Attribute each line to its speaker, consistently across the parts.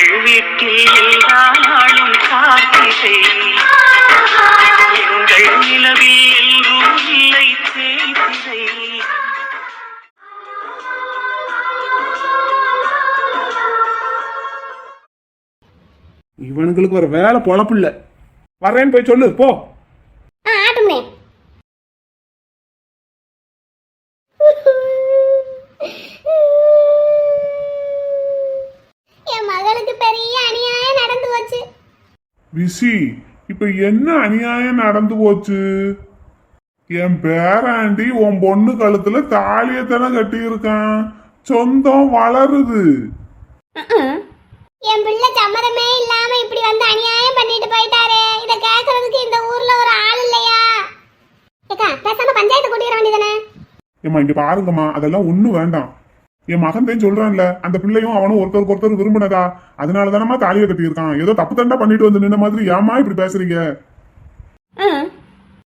Speaker 1: எங்கள் வீட்டில் எல்லா நாளும் காத்திரை. எங்கள் நிலவில் எல்லோரும் இல்லை தேய்திரை.
Speaker 2: இவனுங்களுக்கு ஒரு வேலை பொழப்பு இல்லை. வரேன்னு போய் சொல்லு போ
Speaker 3: ஆ ஆட்டும்னே என் மகளுக்கு பெரிய அநியாயம் நடந்து போச்சு
Speaker 4: விசி இப்ப என்ன அநியாயம் நடந்து போச்சு? என் பேராண்டி உன் பொண்ணு கழுத்துல தாலியை தானே கட்டி இருக்கான் சொந்தம் வளருது.
Speaker 3: என் பிள்ளை சம்மதமே இல்லாம இப்படி வந்து அநியாயம் பண்ணிட்டு போயிட்டாரே. இத கேக்குறதுக்கு இந்த ஊர்ல ஒரு ஆள் இல்லையா? ஏக்கா பேசாம பஞ்சாயத்து கூட்டிட வேண்டியதானே
Speaker 4: ஏம்மா இங்க பாருங்கம்மா அதெல்லாம் ஒண்ணும் வேண்டாம். என் மகன் தான் சொல்றான்ல அந்த பிள்ளையும் அவனும் ஒருத்தருக்கு ஒருத்தர் விரும்பினதா? அதனால தானமா தாலியை கட்டியிருக்கான். ஏதோ தப்பு தண்டா பண்ணிட்டு வந்து நின்ன மாதிரி ஏமா இப்படி பேசுறீங்க?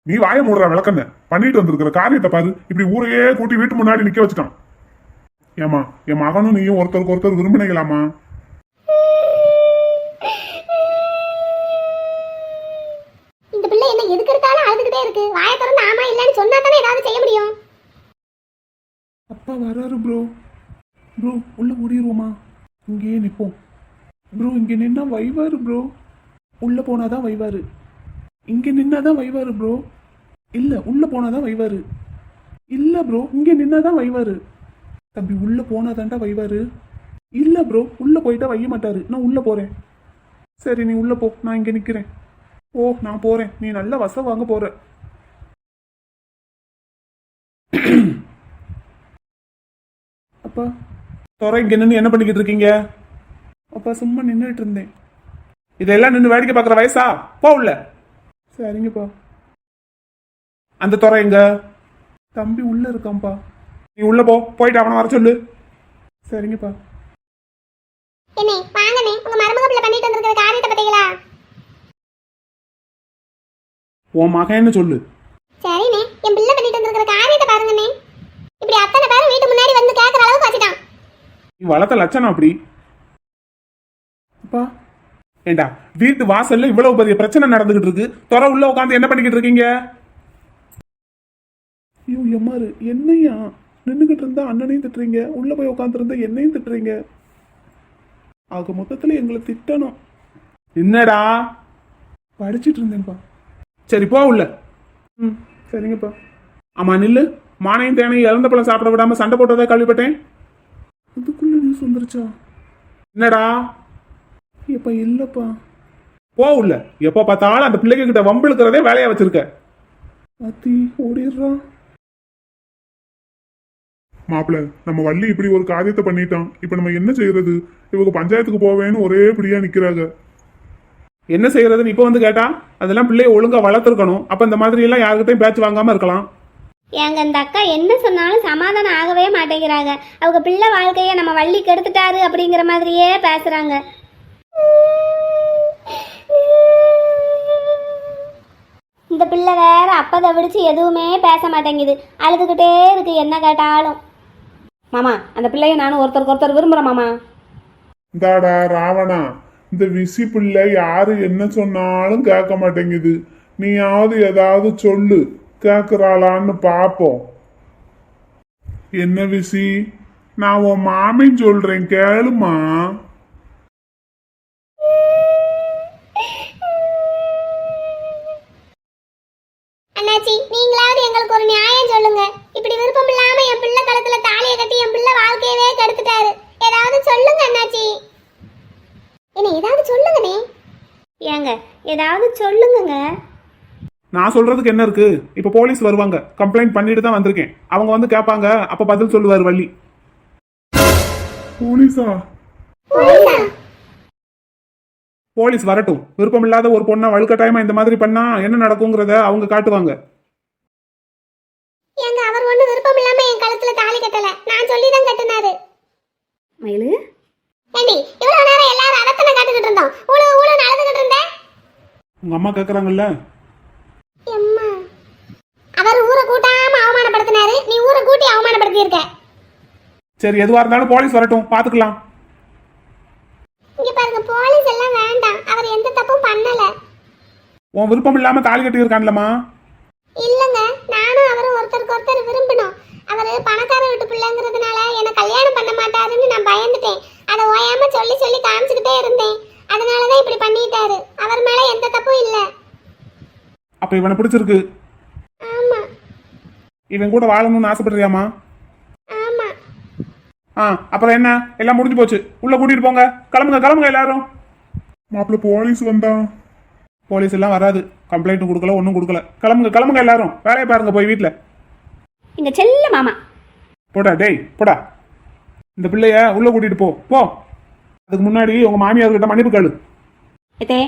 Speaker 4: நீ வாய மூடுற விளக்கண்ண. பண்ணிட்டு வந்திருக்கிற காரியத்தை பாரு. இப்படி ஊரையே கூட்டி வீட்டு முன்னாடி நிக்க வச்சுட்டான். ஏமா என் மகனும் நீயும் ஒருத்தருக்கு ஒருத்தர் விரும்பினீங்களாமா
Speaker 3: இந்த பிள்ளை என்ன எதுக்கு எடுத்தாலும் அழுதுகிட்டே இருக்கு. வாயை திறந்து ஆமா இல்லன்னு சொன்னா தானே ஏதாவது செய்ய முடியும்?
Speaker 2: அப்பா வராரு ப்ரோ ப்ரோ உள்ளே ஓடிடுவோமா இங்கேயே நிற்போம் ப்ரோ இங்கே நின்னா வைவாரு ப்ரோ உள்ளே போனால் தான் வைவாரு. நின்றா தான் வைவாரு ப்ரோ இல்லை உள்ளே போனால் தான் வைவாரு. இல்லை ப்ரோ இங்கே நின்னா தான் வைவாரு. தம்பி உள்ளே போனால் தாண்டா வைவாரு. இல்லை ப்ரோ உள்ளே போயிட்டா வைய மாட்டாரு. நான் உள்ளே போகிறேன் சரி நீ உள்ளே போ. நான் இங்கே நிற்கிறேன் ஓ நான் போகிறேன் நீ நல்ல வசம் வாங்க போகிற அப்பா. துறை இங்க நின்று என்ன பண்ணிக்கிட்டு இருக்கீங்க? அப்பா சும்மா நின்றுட்டு இருந்தேன். இதெல்லாம் நின்று வேடிக்கை பார்க்குற வயசா? போ உள்ள. சரிங்கப்பா அந்த துறை எங்க? தம்பி உள்ள இருக்கான்ப்பா. நீ உள்ள போ. போயிட்டு அவனை வர சொல்லு. சரிங்கப்பா
Speaker 3: என்னே வாங்கண்ணே. உங்க மருமக பிள்ளை பண்ணிட்டு வந்திருக்கிற காரியத்தை
Speaker 2: உன் மகன்னு சொல்லு
Speaker 3: சரிண்ணே என் பிள்ளை பண்ணிட்டு வந்திருக்கிற காரியத்தை பாருங்கண்ணே இப்படி அத்தனை பேரும் வீட்டு முன்னாடி வந்து கேட்கற அளவுக்கு வச்சுட்டான்
Speaker 2: நீ வளர்த்த லட்சணம் அப்படி. அப்பா. ஏண்டா வீட்டு வாசல்ல இவ்வளவு பெரிய பிரச்சனை நடந்துகிட்டு இருக்கு. துறை உள்ள உட்காந்து என்ன பண்ணிக்கிட்டு இருக்கீங்க? ஐயோ எம்மாரு என்னையா? நின்னுகிட்டு இருந்தா அண்ணனையும் திட்டுறீங்க. உள்ள போய் உட்காந்துருந்தா என்னையும் திட்டுறீங்க. ஆக மொத்தத்துல எங்களை திட்டணும். என்னடா? படிச்சிட்டு இருந்தேன்ப்பா. சரி போ உள்ள. ம் சரிங்கப்பா. ஆமா நில்லு. மானையும் தேனையும் இறந்த பழம் சாப்பிட விடாம சண்டை போட்டதா கேள்விப்பட்டேன் நியூஸ் வந்துருச்சா? என்னடா? எப்ப இல்லப்பா. போ உள்ள. எப்ப பார்த்தாலும் அந்த பிள்ளைங்க கிட்ட வம்பிழுக்கிறதே வேலையா வச்சிருக்க. அத்தி ஓடிடுறான்
Speaker 4: மாப்பிள நம்ம வள்ளி இப்படி ஒரு காரியத்தை பண்ணிட்டான். இப்ப நம்ம என்ன செய்யறது? இவங்க பஞ்சாயத்துக்கு போவேன்னு ஒரே பிடியா நிக்கிறாங்க.
Speaker 2: என்ன செய்யறதுன்னு இப்ப வந்து கேட்டா அதெல்லாம் பிள்ளைய ஒழுங்கா வளர்த்துருக்கணும். அப்ப இந்த மாதிரி எல்லாம் யாருக்கிட்டையும் பேச்சு வாங்காம இருக்கலாம்.
Speaker 3: எங்க இந்த அக்கா என்ன சொன்னாலும் சமாதானம் ஆகவே மாட்டேங்கிறாங்க. அவங்க பிள்ளை வாழ்க்கையை நம்ம வள்ளி கெடுத்துட்டாரு அப்படிங்கிற மாதிரியே பேசுறாங்க. இந்த பிள்ளை வேற அப்பதை விடுச்சு எதுவுமே பேச மாட்டேங்குது. அழுதுகிட்டே இருக்கு என்ன கேட்டாலும்.
Speaker 5: மாமா அந்த பிள்ளைய நானும் ஒருத்தருக்கு ஒருத்தர் விரும்புகிறேன் மாமா.
Speaker 4: இந்தாடா ராவணா. இந்த விசி பிள்ளை யாரு என்ன சொன்னாலும் கேட்க மாட்டேங்குது. நீயாவது ஏதாவது சொல்லு. கேக்குறாளான்னு பாப்போம். என்ன விசி? நான் உன் மாமின்னு சொல்றேன் கேளுமா?
Speaker 3: அண்ணாச்சி நீங்களாவது எங்களுக்கு ஒரு நியாயம் சொல்லுங்க. இப்படி விருப்பம் இல்லாம என் பிள்ளை கழுத்துல தாலியை கட்டி என் பிள்ளை வாழ்க்கையவே கெடுத்துட்டாரு. ஏதாவது சொல்லுங்க அண்ணாச்சி. என்ன ஏதாவது சொல்லுங்கண்ணே. ஏங்க ஏதாவது சொல்லுங்கங்க.
Speaker 2: நான் சொல்றதுக்கு என்ன இருக்கு? இப்ப போலீஸ் வருவாங்க. கம்ப்ளைண்ட் பண்ணிட்டு தான் வந்திருக்கேன். அவங்க வந்து கேட்பாங்க அப்ப பதில் சொல்லுவார் வள்ளி.
Speaker 4: போலீஸா?
Speaker 2: போலீஸ் வரட்டும். விருப்பம் இல்லாத ஒரு பொண்ணை வழுக்கட்டாயமா இந்த மாதிரி பண்ணா என்ன நடக்குங்கிறத அவங்க காட்டுவாங்க.
Speaker 3: ஏங்க அவர் ஒண்ணு விருப்பம் இல்லாம என் கழுத்துல தாலி கட்டல. நான் சொல்லி தான் கட்டினாரு.
Speaker 5: மயிலு?
Speaker 3: ஏண்டி இவ்வளவு நேரம் எல்லாரும் அதத்தனை காட்டுக்கிட்டு இருந்தோம். ஊழு ஊழு நடந்துகிட்டு இருந்தேன்.
Speaker 2: உங்க அம்மா கேக்குறாங்கல்ல? சரி எதுவா இருந்தாலும் போலீஸ் வரட்டும். பாத்துக்கலாம்.
Speaker 3: இங்க பாருங்க போலீஸ் எல்லாம் வேண்டாம். அவர் எந்த தப்பும் பண்ணல.
Speaker 2: உன் விருப்பம் இல்லாம தாலி கட்டி இருக்கான்லமா
Speaker 3: இல்லங்க நானும் அவரும் ஒருத்தருக்கு ஒருத்தர் விரும்பினோம் அவரு பணக்கார வீட்டு பிள்ளைங்கிறதுனால என்ன கல்யாணம் பண்ண மாட்டாருன்னு நான் பயந்துட்டேன். அதை ஓயாம சொல்லி சொல்லி காமிச்சுக்கிட்டே இருந்தேன். அதனாலதான் இப்படி பண்ணிட்டாரு. அவர் மேல எந்த தப்பும் இல்ல.
Speaker 2: அப்ப இவனை பிடிச்சிருக்கு.
Speaker 3: ஆமா.
Speaker 2: இவன் கூட வாழணும்னு ஆசைப்படுறியாமா ஆ அப்புறம் என்ன? எல்லாம் முடிஞ்சு போச்சு. உள்ள கூட்டிட்டு போங்க. கிளம்புங்க கிளம்புங்க எல்லாரும்.
Speaker 4: மாப்பிள்ள போலீஸ் வந்தா.
Speaker 2: போலீஸ் எல்லாம் வராது. கம்ப்ளைண்ட்டும் கொடுக்கல ஒன்றும் கொடுக்கல. கிளம்புங்க கிளம்புங்க எல்லாரும். வேலையை பாருங்க போய் வீட்டில்
Speaker 5: எங்க செல்ல மாமா.
Speaker 2: போடா டேய் போடா. இந்த பிள்ளைய உள்ள கூட்டிட்டு போ. போ. அதுக்கு முன்னாடி உங்க மாமியார் கிட்ட மன்னிப்பு கேளு.
Speaker 5: எத்தே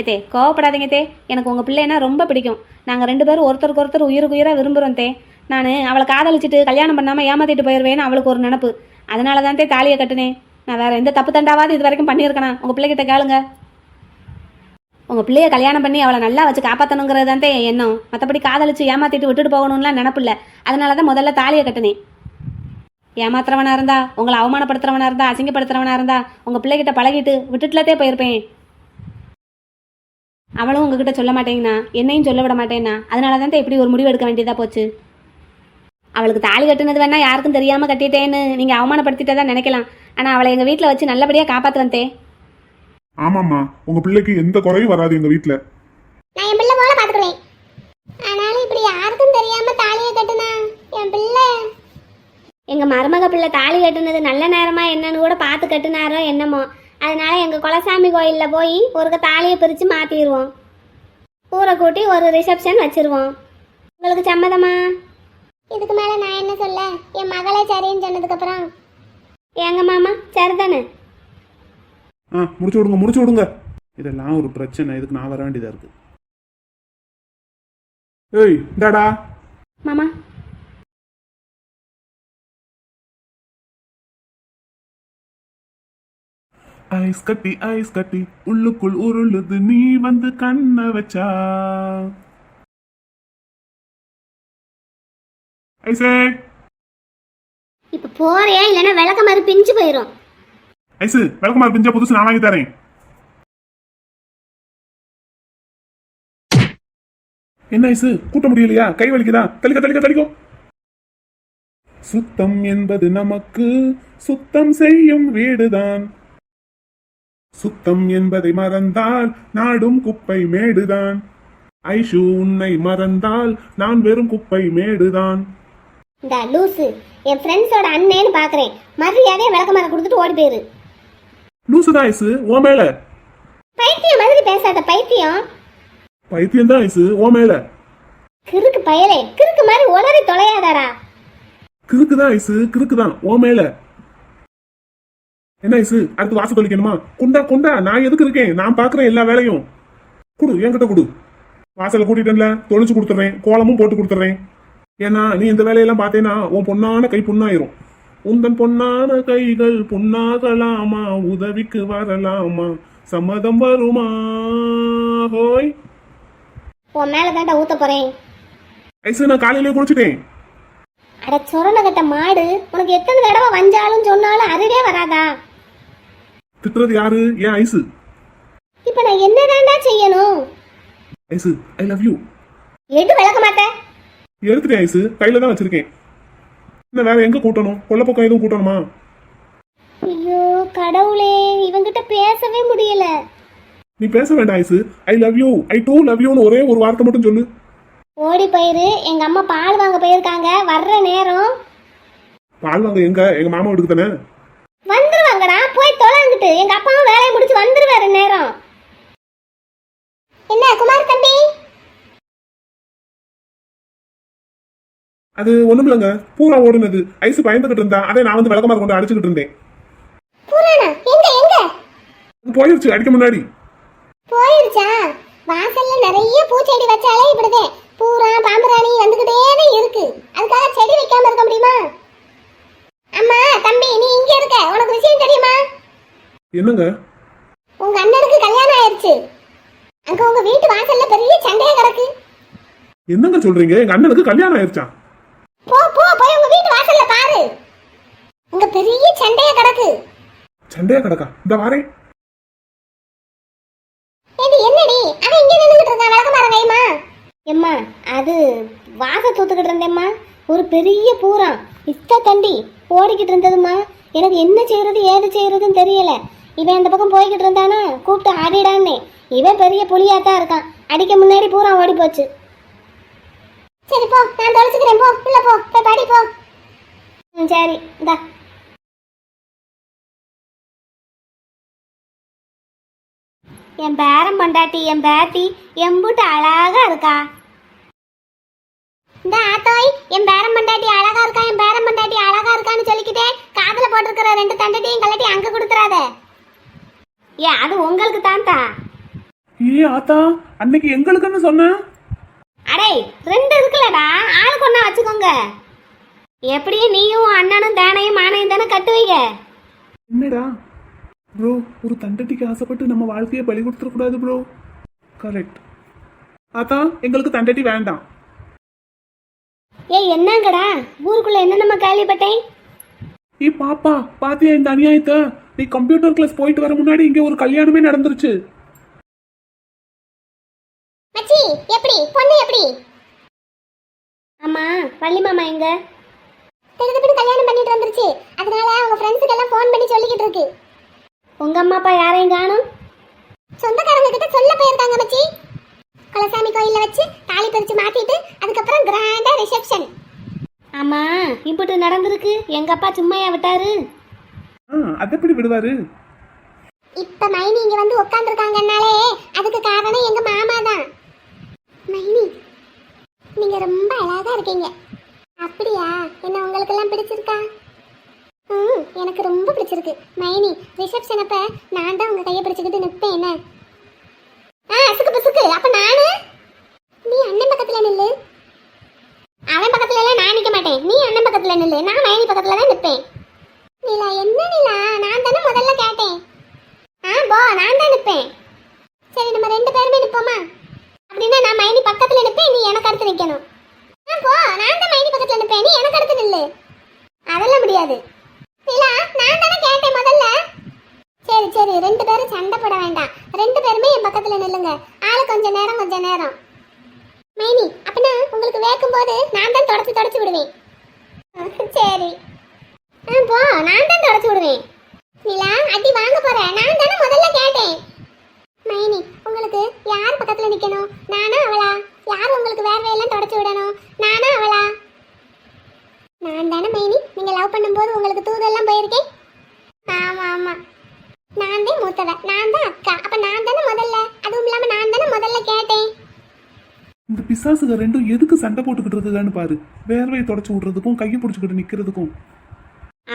Speaker 5: எத்தே கோவப்படாதீங்க தே எனக்கு உங்கள் பிள்ளைனா ரொம்ப பிடிக்கும். நாங்கள் ரெண்டு பேரும் ஒருத்தருக்கு ஒருத்தர் உயிருக்கு உயிராக விரும்புகிறோம் தே நான் அவளை காதலிச்சிட்டு கல்யாணம் பண்ணாமல் ஏமாத்திட்டு போயிடுவேன்னு அவளுக்கு ஒரு நினப்பு. அதனால தான் தே தாலியை கட்டினேன். நான் வேற எந்த தப்பு தண்டாவது இது வரைக்கும் பண்ணியிருக்கேனா? உங்கள் பிள்ளைகிட்ட கேளுங்க. உங்கள் பிள்ளைய கல்யாணம் பண்ணி அவளை நல்லா வச்சு காப்பாற்றணுங்கிறது தான் தே என் எண்ணம். மற்றபடி காதலிச்சு ஏமாத்திட்டு விட்டுட்டு போகணும்லாம் நினப்பு இல்லை அதனால தான் முதல்ல தாலியை கட்டினேன். ஏமாத்துறவனா இருந்தா உங்களை அவமானப்படுத்துறவனா இருந்தா அசிங்கப்படுத்துறவனா இருந்தா உங்கள் பிள்ளைகிட்ட பழகிட்டு விட்டுட்டுலத்தே போயிருப்பேன். அவளும் உங்ககிட்ட சொல்ல மாட்டேங்கண்ணா. என்னையும் சொல்ல விட மாட்டேன்னா. அதனால தான் இப்படி ஒரு முடிவு எடுக்க வேண்டியதாக போச்சு. அவளுக்கு தாலி கட்டுனது வேணா யாருக்கும் தெரியாம கட்டிட்டேன்னு நீங்க அவமானப்படுத்திட்டதா நினைக்கலாம். ஆனா அவளை எங்க வீட்டில் வச்சு நல்லபடியா காப்பாத்துறேன் தே
Speaker 4: ஆமாம்மா உங்க பிள்ளைக்கு எந்த குறையும் வராது எங்க வீட்டுல
Speaker 3: நான் என் பிள்ளை போல பாத்துக்கிறேன் ஆனாலும் இப்படி யாருக்கும் தெரியாம தாலியை கட்டுனா என் பிள்ளை?
Speaker 6: எங்கள் மருமக பிள்ளை தாலி கட்டுனது நல்ல நேரமா என்னன்னு கூட பார்த்து கட்டுனாரோ என்னமோ. அதனால எங்கள் குலசாமி கோயிலில் போய் ஒருக்க தாலியை பிரித்து மாற்றிடுவோம் ஊரை கூட்டி ஒரு ரிசப்ஷன் வச்சிருவோம். உங்களுக்கு சம்மதமா?
Speaker 3: இதுக்கு மேல நான் என்ன சொல்ல? என் மகளே சரின்னு சொன்னதுக்கு அப்புறம்
Speaker 6: எங்க மாமா சரிதானே?
Speaker 2: ஆ முடிச்சு விடுங்க முடிச்சு விடுங்க. இதெல்லாம் ஒரு பிரச்சனை. இதுக்கு நான் வர வேண்டியதா இருக்கு. ஏய் இந்தாடா.
Speaker 5: மாமா.
Speaker 2: ஐஸ் கட்டி ஐஸ் கட்டி உள்ளுக்குள் உருளுது. நீ வந்து கண்ண வச்சா. ஐசே.
Speaker 6: இப்போ போறியா இல்லைன்னா விளக்க மாதிரி பிஞ்சு போயிடும்
Speaker 2: ஐசு விளக்குமாறு பிஞ்சா புதுசு நான் வாங்கி தரேன். என்ன ஐசு கூட்ட முடியலையா? கை வலிக்குதா? தலிக்க தலிக்க தலிக்கோ சுத்தம் என்பது நமக்கு சுத்தம் செய்யும் வீடுதான். சுத்தம் என்பதை மறந்தால் நாடும் குப்பை மேடுதான். ஐஷு உன்னை மறந்தால் நான் வெறும் குப்பை மேடுதான்.
Speaker 3: இந்த லூசு. என் ஃப்ரெண்ட்ஸோட அண்ணேன்னு பாக்குறேன். மரியாதையை விளக்கமாற கொடுத்துட்டு ஓடி போயிரு.
Speaker 2: லூசுதான் ஐசு. ஓ மேல.
Speaker 3: பைத்தியம் மாதிரி பேசாத பைத்தியம்.
Speaker 2: பைத்தியம் தான் ஐசு. ஓ மேல.
Speaker 3: கிறுக்கு பயலே. கிறுக்கு மாதிரி உளறி தொலையாதாடா.
Speaker 2: கிறுக்குதான் ஐசு. கிறுக்குதான். ஓ மேல. என்ன ஐசு? அடுத்து வாசல் தொலைக்கணுமா கொண்டா கொண்டா. நான் எதுக்கு இருக்கேன்? நான் பாக்குறேன் எல்லா வேலையும். குடு என்கிட்ட குடு. வாசலை கூட்டிட்டேன்ல. தொலைச்சு கொடுத்துறேன் கோலமும் போட்டு கொடுத்துறேன் ஏன்னா நீ இந்த வேலையெல்லாம் பார்த்தேன்னா உன் பொண்ணான கை புண்ணாயிரும். உந்தன் பொன்னான கைகள் புண்ணாகலாமா? உதவிக்கு வரலாமா? சம்மதம் வருமா? ஹோய்.
Speaker 3: உன் மேல தாண்டா ஊத்த போறேன்.
Speaker 2: ஐசு நான் காலையிலே குடிச்சிட்டேன்
Speaker 3: அட சொரண கட்ட மாடு உனக்கு எத்தனை தடவை வஞ்சாலும் சொன்னாலும் அறிவே வராதா?
Speaker 2: திட்டுறது யாரு? ஏன் ஐசு?
Speaker 3: இப்ப நான் என்னதாண்டா செய்யணும்?
Speaker 2: ஐசு ஐ லவ் யூ
Speaker 3: எடு விளக்க மாட்டேன்
Speaker 2: எடுத்துட்டேன் ஐசு. கையில தான் வச்சிருக்கேன். இன்னும் வேற எங்க கூட்டணும்? கொல்ல பக்கம் எதுவும் கூட்டணுமா?
Speaker 3: ஐயோ கடவுளே இவங்கிட்ட பேசவே முடியல.
Speaker 2: நீ பேச வேண்டாம் Aishu. I love you I too love யூன்னு ஒரே ஒரு வார்த்தை மட்டும் சொல்லு.
Speaker 3: ஓடி போயிரு. எங்க அம்மா பால் வாங்க போயிருக்காங்க. வர்ற நேரம்.
Speaker 2: பால் வாங்க எங்க? எங்க மாமா வீட்டுக்கு தானே?
Speaker 3: வந்துருவாங்கடா. போய் தொலைங்கிட்டு எங்க அப்பாவும் வேலையை முடிச்சு வந்துருவாரு நேரம். என்ன குமார் தம்பி?
Speaker 2: அது ஒண்ணும் இல்லைங்க பூரா ஓடுனது. ஐசு பயந்துகிட்டு இருந்தா அதை நான் வந்து விளக்கமாக கொண்டு அடிச்சுக்கிட்டு இருந்தேன். போயிருச்சு அடிக்க முன்னாடி.
Speaker 3: போயிருச்சா? வாசல்ல நிறைய பூச்செடி வச்சாலே இப்படிதான் பூரா பாம்பராணி வந்துகிட்டே தான் இருக்கு. அதுக்காக செடி வைக்காம இருக்க முடியுமா? அம்மா தம்பி நீ இங்க இருக்க. உனக்கு விஷயம் தெரியுமா?
Speaker 2: என்னங்க?
Speaker 3: உங்க அண்ணனுக்கு கல்யாணம் ஆயிருச்சு. அங்க உங்க வீட்டு வாசல்ல பெரிய சண்டையே கிடக்கு.
Speaker 2: என்னங்க சொல்றீங்க? எங்க அண்ணனுக்கு கல்யாணம் ஆயிருச்சான்
Speaker 3: போ போ போய் உங்க வீட்டு வாசல்ல பாரு. இங்க பெரிய சண்டைய கிடக்கு.
Speaker 2: சண்டைய கிடக்கா? இந்த வாரே.
Speaker 3: இது என்னடி? அவன் இங்க நின்னுட்டு இருக்கான் வழக்கு மாற கைமா எம்மா அது
Speaker 6: வாச தூத்துக்கிட்டு இருந்தேம்மா. ஒரு பெரிய பூரா. இத்த தண்டி ஓடிக்கிட்டு இருந்ததுமா எனக்கு என்ன செய்யறது ஏது செய்யறதுன்னு தெரியல. இவன் அந்த பக்கம் போய்கிட்டு இருந்தானா? கூப்பிட்டு ஆடிடான்னு. இவன் பெரிய புலியாத்தான் இருக்கான். அடிக்க முன்னாடி பூரா ஓடி போச்சு
Speaker 3: சரி போ. நான் தொலைச்சுக்கிறேன். போ. உள்ள போ. போய் படி போ.
Speaker 6: ம், சரி. இந்தா. என் பேரன் பொண்டாட்டி என் பேத்தி எம்புட்டு அழகா இருக்கா?
Speaker 3: இந்த ஆத்தோய் என் பேரம் பண்டாட்டி அழகா இருக்கா? என் பேரம் பண்டாட்டி அழகா இருக்கான்னு சொல்லிக்கிட்டே காதுல போட்டிருக்கிற ரெண்டு தண்டட்டையும் கலட்டி அங்க கொடுத்துறாத.
Speaker 6: ஏன் அது உங்களுக்கு தான்தா.
Speaker 2: ஏ ஆத்தா அன்னைக்கு எங்களுக்குன்னு சொன்ன?
Speaker 6: அடே ரெண்டு இருக்குல்லடா. ஆளுக்கு ஒன்றா வச்சுக்கோங்க. எப்படியும் நீயும் அண்ணனும் தேனையும் மானையும் தானே கட்டுவீங்க
Speaker 2: என்னடா? ப்ரோ ஒரு தண்டட்டிக்கு ஆசைப்பட்டு நம்ம வாழ்க்கையை பலி கொடுத்துடக்கூடாது ப்ரோ கரெக்ட் ஆத்தா எங்களுக்கு தண்டட்டி வேண்டாம்.
Speaker 6: ஏய் என்னங்கடா? ஊருக்குள்ள என்ன நம்ம கேள்விப்பட்டேன்.
Speaker 2: ஏ பாப்பா பாத்தியா இந்த அநியாயத்தை நீ கம்ப்யூட்டர் கிளாஸ் போயிட்டு வர முன்னாடி இங்க ஒரு கல்யாணமே நடந்துருச்சு.
Speaker 3: மச்சி எப்படி? பொண்ணு எப்படி?
Speaker 6: ஆமா வள்ளி மாமா எங்க?
Speaker 3: திடுதிப்புன்னு கல்யாணம் பண்ணிட்டு வந்துருச்சு. அதனால அவங்க ஃப்ரெண்ட்ஸுக்கு எல்லாம் ஃபோன் பண்ணி சொல்லிக்கிட்டு இருக்கு.
Speaker 6: உங்க அம்மா அப்பா யாரையும் காணும்?
Speaker 3: சொந்தக்காரங்க கிட்ட சொல்ல போயிருக்காங்க மச்சி குலசாமி கோயில்ல வச்சு தாலி பிரிச்சு மாத்திட்டு அதுக்கப்புறம் கிராண்டா ரிசப்ஷன்
Speaker 6: ஆமா இப்படி நடந்திருக்கு. எங்க அப்பா சும்மையா விட்டாரு.
Speaker 2: அதை எப்படி விடுவாரு?
Speaker 3: இப்ப மைனி இங்க வந்து உட்காந்துருக்காங்கன்னாலே அதுக்கு காரணம் எங்க மாமா தான் மைனி நீங்க ரொம்ப அழகா இருக்கீங்க. அப்படியா? என்ன உங்களுக்கு எல்லாம் பிடிச்சிருக்கா? ம் எனக்கு ரொம்ப பிடிச்சிருக்கு. மைனி ரிசப்ஷன் அப்ப நான் தான் உங்க கையை பிடிச்சிக்கிட்டு நிற்பேன் என்ன? ஆ சுக்கு சுக்கு. அப்ப நானு? நீ அண்ணன் பக்கத்துல நில்லு. அவன் பக்கத்துல எல்லாம் நான் நிக்க மாட்டேன். நீ அண்ணன் பக்கத்துல நில்லு. நான் மைனி பக்கத்துல தான் நிற்பேன் நிலா என்ன நிலா? நான் தானே முதல்ல கேட்டேன். ஆ போ நான் தான் நிற்பேன் சரி நம்ம ரெண்டு பேருமே நிற்போமா அப்படின்னா நான் மைனி பக்கத்துல நிற்பேன் நீ எனக்கு அடுத்து நிற்கணும் ஆ போ. நான் தான் மைனி பக்கத்துல நிற்பேன் நீ எனக்கு அடுத்து நில்லு. அதெல்லாம் முடியாது. நிலா நான் தானே கேட்டேன் முதல்ல. சரி சரி. ரெண்டு பேரும் சண்டை போட வேண்டாம். ரெண்டு பேருமே என் பக்கத்துல நில்லுங்க. ஆளு கொஞ்ச நேரம் கொஞ்ச நேரம். மைனி அப்படின்னா உங்களுக்கு வேக்கும் போது நான் தான் தொடச்சு தொடச்சு விடுவேன். சரி. ஆ போ. நான் தான் தொடச்சு விடுவேன். நிலா அடி வாங்க போறேன். நான் தானே முதல்ல கேட்டேன். மைனி உங்களுக்கு யார் பக்கத்துல நிக்கணும்? நானா அவளா? யார் உங்களுக்கு வேர்வையெல்லாம் தொடச்சு விடணும்? நானா அவளா? நான் தானே மைனி நீங்க லவ் பண்ணும்போது உங்களுக்கு தூதெல்லாம் போயிருக்கேன் ஆமா ஆமா. நான் தான் மூத்தவ நான் தான் அக்கா. அப்ப நான் தானே முதல்ல? அதுவும் இல்லாம நான் தானே முதல்ல கேட்டேன்.
Speaker 2: இந்த பிசாசுக ரெண்டும் எதுக்கு சண்டை போட்டுக்கிட்டு இருக்குதான்னு பாரு. வேர்வையை தொடச்சு விடுறதுக்கும் கையை பிடிச்சிக்கிட்டு நிக்கிறதுக்கும்.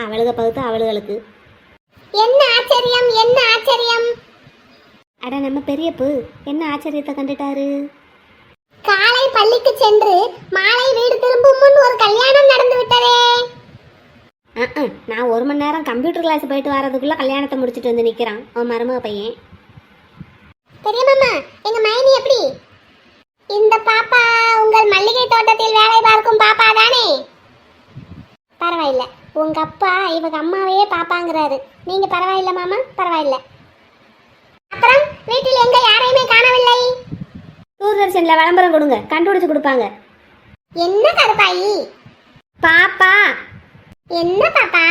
Speaker 6: அவளுக பகுத்து அவளுகளுக்கு.
Speaker 3: என்ன ஆச்சரியம் என்ன ஆச்சரியம்?
Speaker 6: அட நம்ம பெரியப்பு என்ன ஆச்சரியத்தை கண்டுட்டாரு?
Speaker 3: காலை பள்ளிக்கு சென்று மாலை வீடு திரும்பும் முன் ஒரு கல்யாணம் நடந்து விட்டதே.
Speaker 6: நான் ஒரு மணி நேரம் கம்ப்யூட்டர் கிளாஸ் போயிட்டு வரதுக்குள்ள கல்யாணத்தை முடிச்சிட்டு வந்து நிக்கிறான் அவன் மருமக பையன்.
Speaker 3: பெரிய மாமா எங்க மைனி எப்படி? இந்த பாப்பா உங்கள் மல்லிகை தோட்டத்தில் வேலை பார்க்கும் பாப்பா தானே பரவாயில்ல உங்க அப்பா இவங்க அம்மாவையே பாப்பாங்கிறாரு. நீங்க பரவாயில்ல மாமா பரவாயில்ல அப்புறம் வீட்டில் எங்க யாரையுமே காணவில்லை
Speaker 6: தூர்தர்ஷன்ல விளம்பரம் கொடுங்க கண்டுபிடிச்சு கொடுப்பாங்க.
Speaker 3: என்ன கருப்பாயி?
Speaker 6: பாப்பா.
Speaker 3: என்ன பாப்பா?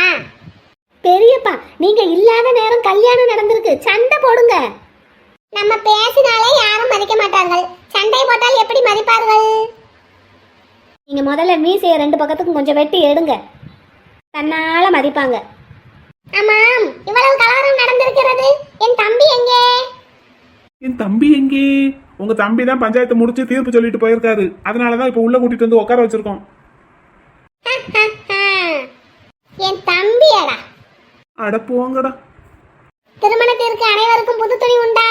Speaker 6: பெரியப்பா நீங்க இல்லாத நேரம் கல்யாணம் நடந்திருக்கு சண்டை போடுங்க.
Speaker 3: நம்ம பேசினாலே யாரும் மதிக்க மாட்டார்கள். சண்டை போட்டால் எப்படி மதிப்பார்கள்?
Speaker 6: நீங்க முதல்ல மீசைய ரெண்டு பக்கத்துக்கும் கொஞ்சம் வெட்டி எடுங்க. தன்னால மதிப்பாங்க.
Speaker 3: ஆமாம் இவ்வளவு கலவரம் நடந்திருக்கிறது. என் தம்பி எங்கே?
Speaker 2: என் தம்பி எங்கே? உங்க தம்பி தான் பஞ்சாயத்தை முடிச்சு தீர்ப்பு சொல்லிட்டு போயிருக்காரு. அதனாலதான் இப்ப உள்ள கூட்டிட்டு வந்து உட்கார வச்சிருக்கோம்.
Speaker 3: என் தம்பியடா.
Speaker 2: அட போங்கடா.
Speaker 3: திருமணத்திற்கு அனைவருக்கும் புது துணி உண்டா?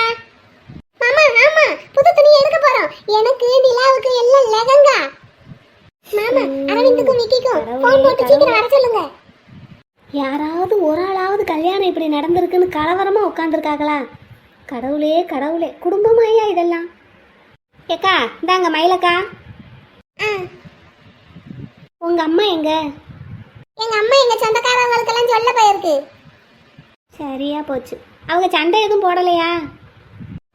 Speaker 3: மாமா ஆமா புது துணி எடுக்க போறோம். எனக்கு நிலாவுக்கு எல்லாம் லெகங்கா மாமா அரவிந்துக்கும் விக்கிக்கும் போன் போட்டு சீக்கிரம் வர சொல்லுங்க.
Speaker 6: யாராவது ஒரு ஆளாவது கல்யாணம் இப்படி நடந்திருக்குன்னு கலவரமா உட்காந்துருக்காங்களா கடவுளே கடவுளே குடும்பமாயா இதெல்லாம்? ஏக்கா இந்தாங்க மயிலக்கா.
Speaker 3: ஆ,
Speaker 6: உங்க அம்மா எங்க?
Speaker 3: எங்க அம்மா எங்க சொந்தக்காரங்களுக்கு எல்லாம் சொல்ல போயிருக்கு.
Speaker 6: சரியா போச்சு. அவங்க சண்டை எதுவும் போடலையா?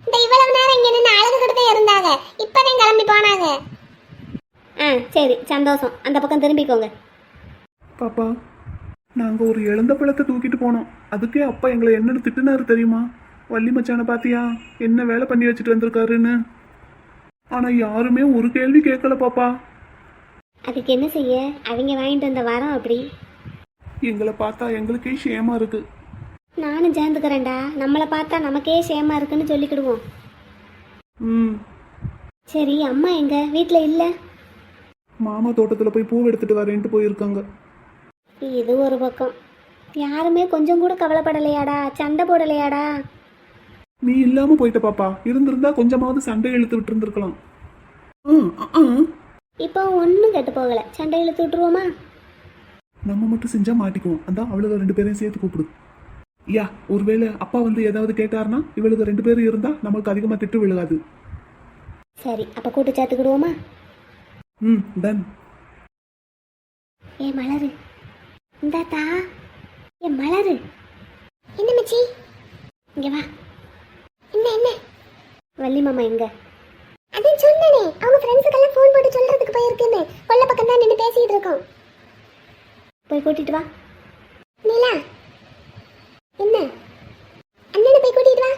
Speaker 3: இந்த இவ்வளவு நேரம் இங்க நின்று அழகு கிட்ட இருந்தாங்க இப்பதான் கிளம்பி போனாங்க.
Speaker 6: ஆ சரி சந்தோஷம். அந்த பக்கம் திரும்பிக்கோங்க.
Speaker 2: பாப்பா நாங்கள் ஒரு இழந்த பழத்தை தூக்கிட்டு போனோம். அதுக்கே அப்பா எங்களை என்னன்னு திட்டுனாரு தெரியுமா? வள்ளி மச்சானை பாத்தியா? என்ன வேலை பண்ணி வச்சுட்டு வந்திருக்காருன்னு? ஆனால் யாருமே ஒரு கேள்வி கேட்கல பாப்பா.
Speaker 6: அதுக்கு என்ன செய்ய? அவங்க வாங்கிட்டு வந்த வரம் அப்படி?
Speaker 2: எங்களை பார்த்தா எங்களுக்கே ஷேமா இருக்கு.
Speaker 6: நானும் சேர்ந்துக்கிறேன்டா. நம்மளை பார்த்தா நமக்கே சேமா இருக்குன்னு சொல்லிக்கிடுவோம்.
Speaker 2: ம்.
Speaker 6: சரி அம்மா எங்க? வீட்டில் இல்லை?
Speaker 2: மாமா தோட்டத்தில் போய் பூ எடுத்துட்டு வரேன்ட்டு போயிருக்காங்க.
Speaker 6: இது ஒரு பக்கம். யாருமே கொஞ்சம் கூட கவலைப்படலையாடா? சண்டை போடலையாடா?
Speaker 2: நீ இல்லாம போயிட்ட பாப்பா. இருந்திருந்தா கொஞ்சமாவது சண்டை இழுத்து விட்டு இருந்திருக்கலாம்
Speaker 6: இப்போ ஒன்றும் கெட்டு போகலை. சண்டை இழுத்து விட்டுருவோமா?
Speaker 2: நம்ம மட்டும் செஞ்சா மாட்டிக்குவோம். அதான் அவளுக ரெண்டு பேரையும் சேர்த்து கூப்பிடு. யா ஒருவேளை அப்பா வந்து ஏதாவது கேட்டாருன்னா இவளுக்கு ரெண்டு பேரும் இருந்தா நம்மளுக்கு அதிகமா திட்டு விழுகாது.
Speaker 6: சரி அப்போ கூட்டு சேர்த்துக்கிடுவோமா
Speaker 2: ம் டன்
Speaker 6: ஏ மலரு. இந்தாத்தா ஏ மலரு.
Speaker 3: என்ன மச்சி?
Speaker 6: இங்க வா.
Speaker 3: என்ன என்ன?
Speaker 6: வள்ளி மாமா எங்க?
Speaker 3: அதான் சொன்னனே அவங்க ஃப்ரெண்ட்ஸுக்கெல்லாம் ஃபோன் போட்டு சொல்றதுக்கு போயிருக்குன்னு. கொல்ல பக்கம் தான் நின்று பேசிட்டு இருக்கோம்.
Speaker 6: போய் கூட்டிட்டு வா.
Speaker 3: நிலா. என்ன? அண்ணனை போய் கூட்டிட்டு வா.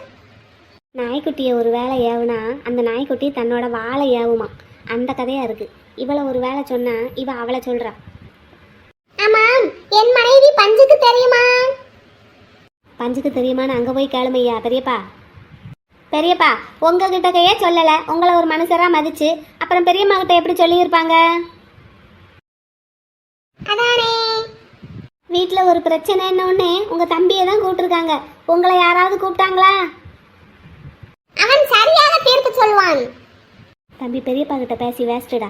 Speaker 6: நாய்க்குட்டியை ஒரு வேலை ஏவுனா அந்த நாய்க்குட்டி தன்னோட வாழை ஏவுமா. அந்த கதையா இருக்கு. இவளை ஒரு வேலை சொன்னா இவ அவளை சொல்றா.
Speaker 3: ஆமாம் என் மனைவி பஞ்சுக்கு தெரியுமா?
Speaker 6: பஞ்சுக்கு தெரியுமான்னு அங்க போய் கேளுமையா பெரியப்பா. பெரியப்பா உங்ககிட்ட கையே சொல்லல. உங்களை ஒரு மனுஷரா மதிச்சு அப்புறம் பெரியம்மா கிட்ட எப்படி சொல்லியிருப்பாங்க?
Speaker 3: அதானே.
Speaker 6: வீட்டில் ஒரு பிரச்சனைன்னு உங்க தம்பியை தான் கூப்பிட்டுருக்காங்க. உங்களை யாராவது கூப்பிட்டாங்களா?
Speaker 3: அவன் சரியாக தீர்ப்பு சொல்வான்
Speaker 6: தம்பி பெரியப்பா கிட்ட பேசி வேஸ்ட்டுடா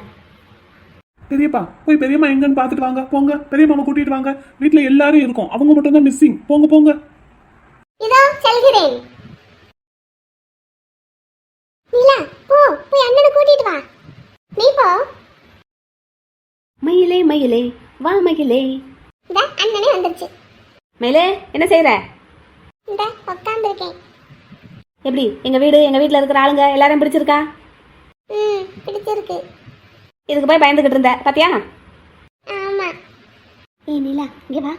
Speaker 2: பெரியப்பா போய் பெரியம்மா எங்கன்னு பார்த்துட்டு வாங்க. போங்க. பெரியம்மாவை கூட்டிட்டு வாங்க. வீட்ல எல்லாரும் இருக்கோம். அவங்க மட்டும் தான் மிஸ்ஸிங் போங்க போங்க.
Speaker 3: இதோ செல்கிறேன். நிலா போ போய் அண்ணனை கூட்டிட்டு வா. நீ போ.
Speaker 5: மயிலே மயிலே வா மயிலே.
Speaker 3: இந்த அண்ணனே வந்துருச்சு.
Speaker 5: மயிலே என்ன செய்யற
Speaker 3: இந்த உட்காந்துருக்கேன்
Speaker 5: எப்படி எங்க வீடு எங்க வீட்டில் இருக்கிற ஆளுங்க எல்லாரும் பிடிச்சிருக்கா?
Speaker 3: ம் பிடிச்சிருக்கு.
Speaker 5: இதுக்கு போய் பயந்துகிட்டு இருந்த பாத்தியா?
Speaker 3: ஆமா.
Speaker 6: ஏய் நிலா இங்க வா.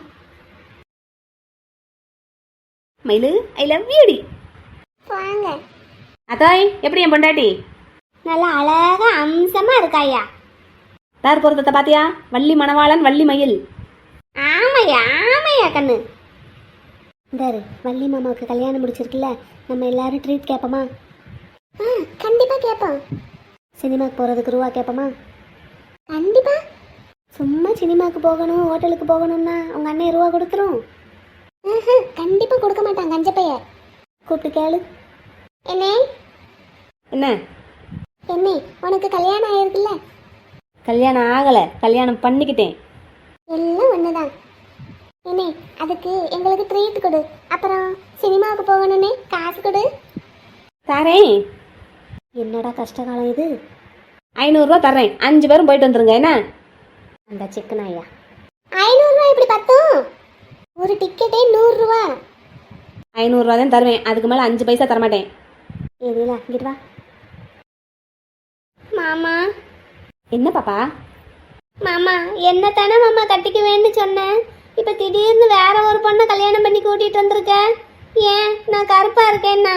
Speaker 5: மயிலு ஐ லவ் யூடி
Speaker 3: வாங்க.
Speaker 5: அத்தாய் எப்படி என் பொண்டாட்டி?
Speaker 6: நல்லா அழகா அம்சமா இருக்காயா
Speaker 5: தார் பொருத்தத்தை பாத்தியா? வள்ளி மணவாளன் வள்ளி மயில்.
Speaker 6: ஆமையா ஆமையா கண்ணு. இந்தாரு வள்ளி மாமாவுக்கு கல்யாணம் முடிச்சிருக்குல்ல நம்ம எல்லாரும் ட்ரீட் கேட்போமா
Speaker 3: ஆ கண்டிப்பா கேட்போம்
Speaker 6: சினிமாக்கு போகிறதுக்கு ரூபா கேட்போமா
Speaker 3: கண்டிப்பா.
Speaker 6: சும்மா சினிமாக்கு போகணும் ஹோட்டலுக்கு போகணும்னா உங்கள் அண்ணன் ரூபா கொடுத்துரும்.
Speaker 3: ஆஹா, கண்டிப்பா கொடுக்க மாட்டான் கஞ்சப்பைய.
Speaker 6: கூப்பிட்டு கேளு.
Speaker 3: என்னே?
Speaker 5: என்ன?
Speaker 3: என்னே உனக்கு கல்யாணம் ஆயிருக்குல்ல?
Speaker 5: கல்யாணம் ஆகலை கல்யாணம் பண்ணிக்கிட்டேன்.
Speaker 3: எல்லாம் ஒண்ணுதான். என்னே அதுக்கு எங்களுக்கு ட்ரீட் கொடு. அப்புறம் சினிமாவுக்கு போகணும்னே காசு கொடு.
Speaker 5: தாரேன்.
Speaker 6: என்னடா கஷ்டகாலம் இது?
Speaker 5: ஐநூறுரூவா தர்றேன். அஞ்சு பேரும் போயிட்டு வந்துருங்க என்ன?
Speaker 6: அந்த சிக்கன் ஐயா.
Speaker 3: ஐநூறுரூவா இப்படி பத்தும்? ஒரு டிக்கெட்டே நூறுரூவா.
Speaker 5: ஐநூறுரூவா தான் தருவேன். அதுக்கு மேலே அஞ்சு பைசா தரமாட்டேன்.
Speaker 6: ஏதிலா இங்கிட்டு வா. மாமா.
Speaker 5: என்ன பாப்பா?
Speaker 6: மாமா என்ன தானே மாமா கட்டிக்குவேன்னு சொன்னேன் இப்போ திடீர்னு வேற ஒரு பொண்ணை கல்யாணம் பண்ணி கூட்டிட்டு வந்திருக்க? ஏன் நான் கருப்பா இருக்கேன்னா?